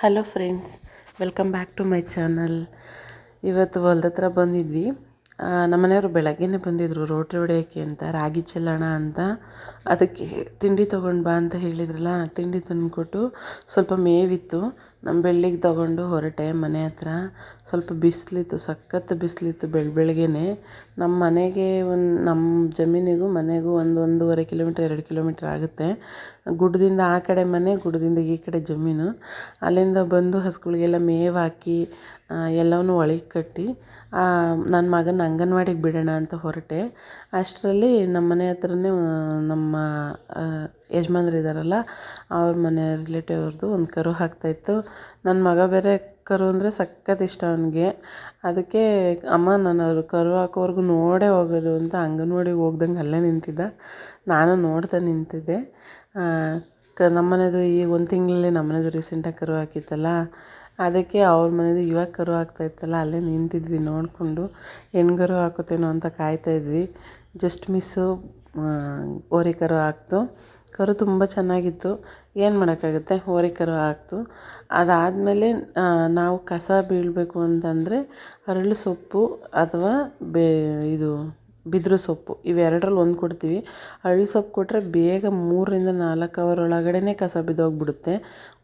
Hello friends welcome back to my channel ಇವತ್ತು ಹೊಲ್ದ ಹತ್ರ ಬಂದಿದ್ವಿ. ನಮ್ಮ ನಮ್ಮನೆಯವರು ಬೆಳಗ್ಗೆನೇ ಬಂದಿದ್ದರು ರೋಟ್ರಿ ಹೊಡೆಯೋಕ್ಕೆ ಅಂತ, ರಾಗಿ ಚೆಲ್ಲೋಣ ಅಂತ. ಅದಕ್ಕೆ ತಿಂಡಿ ತೊಗೊಂಡು ಬಾ ಅಂತ ಹೇಳಿದ್ರಲ್ಲ, ತಿಂಡಿ ತಂದುಕೊಟ್ಟು ಸ್ವಲ್ಪ ಮೇವಿತ್ತು. ನಮ್ಮ ಬೆಳ್ಳಿಗೆ ತೊಗೊಂಡು ಹೊರಟೆ ಮನೆ ಹತ್ರ. ಸ್ವಲ್ಪ ಬಿಸಿಲಿತ್ತು ಸಖತ್ತು ಬಿಸಿಲಿತ್ತು ಬೆಳ ಬೆಳಗ್ಗೆನೆ ನಮ್ಮ ಮನೆಗೆ ಒಂದು ನಮ್ಮ ಜಮೀನಿಗೂ ಮನೆಗೂ ಒಂದು ಒಂದೂವರೆ ಕಿಲೋಮೀಟ್ರ್, ಎರಡು ಕಿಲೋಮೀಟ್ರ್ ಆಗುತ್ತೆ. ಗುಡ್ಡದಿಂದ ಆ ಕಡೆ ಮನೆ ಗುಡ್ಡದಿಂದ ಈ ಕಡೆ ಜಮೀನು. ಅಲ್ಲಿಂದ ಬಂದು ಹಸುಗಳಿಗೆಲ್ಲ ಮೇವು ಹಾಕಿ ಎಲ್ಲವನ್ನು ಒಳಗೆ ಕಟ್ಟಿ ನನ್ನ ಮಗನ ಅಂಗನವಾಡಿಗೆ ಬಿಡೋಣ ಅಂತ ಹೊರಟೆ. ಅಷ್ಟರಲ್ಲಿ ನಮ್ಮ ಮನೆ ಹತ್ರನೇ ನಮ್ಮ ಯಜಮಾನ್ರು ಇದ್ದಾರಲ್ಲ ಅವ್ರ ಮನೆ ರಿಲೇಟಿವ್ ಅವ್ರದ್ದು ಒಂದು ಕರು ಹಾಕ್ತಾಯಿತ್ತು ನನ್ನ ಮಗ ಬೇರೆ ಕರು ಅಂದರೆ ಸಖತ್ ಇಷ್ಟ ಅವನಿಗೆ. ಅದಕ್ಕೆ ಅಮ್ಮ ನಾನು ಅವರು ಕರು ಹಾಕೋವರೆಗೂ ನೋಡೇ ಹೋಗೋದು ಅಂತ ಅಂಗನವಾಡಿಗೆ ಹೋಗ್ದಂಗೆ ಅಲ್ಲೇ ನಿಂತಿದ್ದ. ನಾನು ನೋಡ್ತಾ ನಿಂತಿದ್ದೆ. ಕ ನಮ್ಮ ಮನೆದು ಈಗ ಒಂದು ತಿಂಗಳಲ್ಲಿ ನಮ್ಮ ಮನೆದು ರೀಸೆಂಟಾಗಿ ಕರು ಹಾಕಿತ್ತಲ್ಲ. ಅದಕ್ಕೆ ಅವ್ರ ಮನೆದು ಇವಾಗ ಕರು ಹಾಕ್ತಾಯಿತ್ತಲ್ಲ ಅಲ್ಲೇ ನಿಂತಿದ್ವಿ ನೋಡಿಕೊಂಡು. ಹೆಣ್ಗರು ಹಾಕುತ್ತೇನೋ ಅಂತ ಕಾಯ್ತಾ ಇದ್ವಿ. ಜಸ್ಟ್ ಮಿಸ್ಸು ಓರಿ ಕರು ಹಾಕ್ತು. ಕರು ತುಂಬ ಚೆನ್ನಾಗಿತ್ತು. ಏನು ಮಾಡೋಕ್ಕಾಗುತ್ತೆ? ಹೋರಿ ಕರು ಹಾಕ್ತು ಅದಾದಮೇಲೆ ನಾವು ಕಸ ಬೀಳಬೇಕು ಅಂತಂದರೆ ಅರಳು ಸೊಪ್ಪು ಅಥವಾ ಬೇ, ಇದು ಬಿದಿರು ಸೊಪ್ಪು ಇವೆರಡರಲ್ಲಿ ಒಂದು ಕೊಡ್ತೀವಿ. ಹರಳು ಸೊಪ್ಪು ಕೊಟ್ಟರೆ ಬೇಗ ಮೂರರಿಂದ ನಾಲ್ಕು ಅವರ್ ಒಳಗಡೆ ಕಸ ಬಿದ್ದೋಗ್ಬಿಡುತ್ತೆ.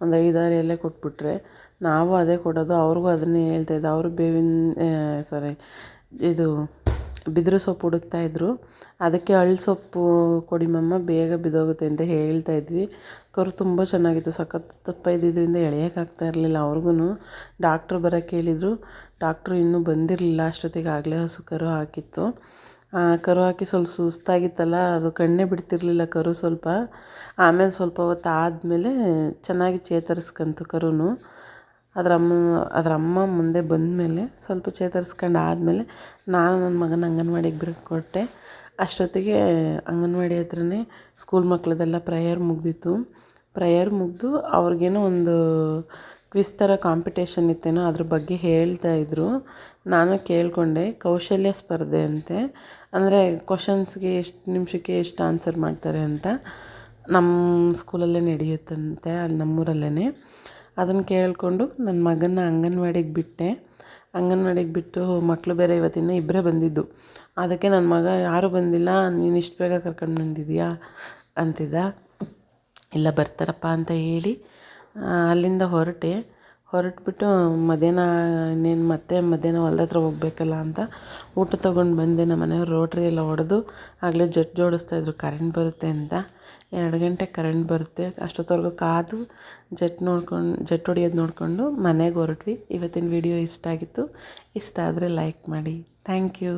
ಒಂದು ಐದಾರು ಎಲೆ ಕೊಟ್ಬಿಟ್ರೆ ನಾವು ಅದೇ ಕೊಡೋದು. ಅವ್ರಿಗೂ ಅದನ್ನೇ ಹೇಳ್ತಾಯಿದ್ದೆ ಅವರು ಬೇವಿನ ಸಾರಿ ಇದು ಬಿದಿರು ಸೊಪ್ಪು ಇದ್ದರು ಅದಕ್ಕೆ ಅಳ್ಳು ಸೊಪ್ಪು ಕೊಡಿ ಮಮ್ಮ ಬೇಗ ಬಿದ್ದೋಗುತ್ತೆ ಅಂತ ಹೇಳ್ತಾ ಇದ್ವಿ. ಕರು ತುಂಬ ಚೆನ್ನಾಗಿತ್ತು. ಸಖತ್ ತಪ್ಪ ಇದ್ದಿದ್ದರಿಂದ ಎಳೆಯೋಕ್ಕಾಗ್ತಾ ಇರಲಿಲ್ಲ ಅವ್ರಿಗೂ ಡಾಕ್ಟ್ರು ಬರೋಕ್ಕೆ ಹೇಳಿದರು. ಡಾಕ್ಟ್ರು ಇನ್ನೂ ಬಂದಿರಲಿಲ್ಲ, ಅಷ್ಟೊತ್ತಿಗೆ ಆಗಲೇ ಹಸು ಕರು ಹಾಕಿತ್ತು. ಕರು ಹಾಕಿ ಸ್ವಲ್ಪ ಸುಸ್ತಾಗಿತ್ತಲ್ಲ, ಅದು ಕಣ್ಣೇ ಬಿಡ್ತಿರಲಿಲ್ಲ ಕರು ಸ್ವಲ್ಪ. ಆಮೇಲೆ ಸ್ವಲ್ಪ ಹೊತ್ತು ಆದಮೇಲೆ ಚೆನ್ನಾಗಿ ಚೇತರಿಸ್ಕಂತು ಕರುನು. ಅದ್ರ ಅಮ್ಮ ಅದ್ರ ಅಮ್ಮ ಮುಂದೆ ಬಂದಮೇಲೆ ಸ್ವಲ್ಪ ಚೇತರಿಸ್ಕೊಂಡು ಆದಮೇಲೆ ನಾನು ನನ್ನ ಮಗನ ಅಂಗನವಾಡಿಗೆ ಬಿಟ್ಕೊಟ್ಟೆ ಅಷ್ಟೊತ್ತಿಗೆ ಅಂಗನವಾಡಿ ಹತ್ರನೇ ಸ್ಕೂಲ್ ಮಕ್ಕಳದೆಲ್ಲ ಪ್ರೇಯರ್ ಮುಗಿದಿತ್ತು. ಪ್ರೇಯರ್ ಮುಗಿದು ಅವ್ರಿಗೇನೋ ಒಂದು ಕ್ವಿಸ್ ಥರ ಕಾಂಪಿಟೇಷನ್ ಇತ್ತೇನೋ ಅದ್ರ ಬಗ್ಗೆ ಹೇಳ್ತಾ ಇದ್ದರು ನಾನು ಕೇಳಿಕೊಂಡೆ, ಕೌಶಲ್ಯ ಸ್ಪರ್ಧೆ ಅಂತೆ. ಅಂದರೆ ಕ್ವಶನ್ಸ್ಗೆ ಎಷ್ಟು, ನಿಮಿಷಕ್ಕೆ ಎಷ್ಟು ಆನ್ಸರ್ ಮಾಡ್ತಾರೆ ಅಂತ. ನಮ್ಮ ಸ್ಕೂಲಲ್ಲೇ ನಡೆಯುತ್ತಂತೆ, ಅಲ್ಲಿ ನಮ್ಮೂರಲ್ಲೇ ಅದನ್ನು ಕೇಳಿಕೊಂಡು ನನ್ನ ಮಗನ ಅಂಗನವಾಡಿಗೆ ಬಿಟ್ಟೆ. ಅಂಗನವಾಡಿಗೆ ಬಿಟ್ಟು ಮಕ್ಕಳು ಬೇರೆ ಇವತ್ತಿನ ಇಬ್ಬರೇ ಬಂದಿದ್ದು. ಅದಕ್ಕೆ ನನ್ನ ಮಗ ಯಾರೂ ಬಂದಿಲ್ಲ, ನೀನು ಇಷ್ಟು ಬೇಗ ಕರ್ಕೊಂಡು ಬಂದಿದೆಯಾ? ಅಂತಿದ್ದ. ಇಲ್ಲ ಬರ್ತಾರಪ್ಪ ಅಂತ ಹೇಳಿ ಅಲ್ಲಿಂದ ಹೊರಟೆ. ಹೊರಟ್ಬಿಟ್ಟು, ಮಧ್ಯಾಹ್ನ ಇನ್ನೇನು ಮತ್ತೆ ಮಧ್ಯಾಹ್ನ ಹೊಲ್ದ ಹತ್ರ ಹೋಗ್ಬೇಕಲ್ಲ ಅಂತ ಊಟ ತೊಗೊಂಡು ಬಂದೆ. ನಮ್ಮ ಮನೆಯವ್ರು ರೋಟ್ರಿ ಎಲ್ಲ ಹೊಡೆದು ಆಗಲೇ ಜಟ್ ಜೋಡಿಸ್ತಾಯಿದ್ರು ಕರೆಂಟ್ ಬರುತ್ತೆ ಅಂತ. ಎರಡು ಗಂಟೆಗೆ ಕರೆಂಟ್ ಬರುತ್ತೆ. ಅಷ್ಟೊತ್ತವರೆಗೂ ಕಾದು ಜಟ್ ನೋಡ್ಕೊಂಡು ಜಟ್ ಹೊಡಿಯೋದು ನೋಡಿಕೊಂಡು ಮನೆಗೆ ಹೊರಟ್ವಿ. ಇವತ್ತಿನ ವಿಡಿಯೋ ಇಷ್ಟ ಆಗಿತ್ತು. ಇಷ್ಟ ಆದರೆ ಲೈಕ್ ಮಾಡಿ. Thank you.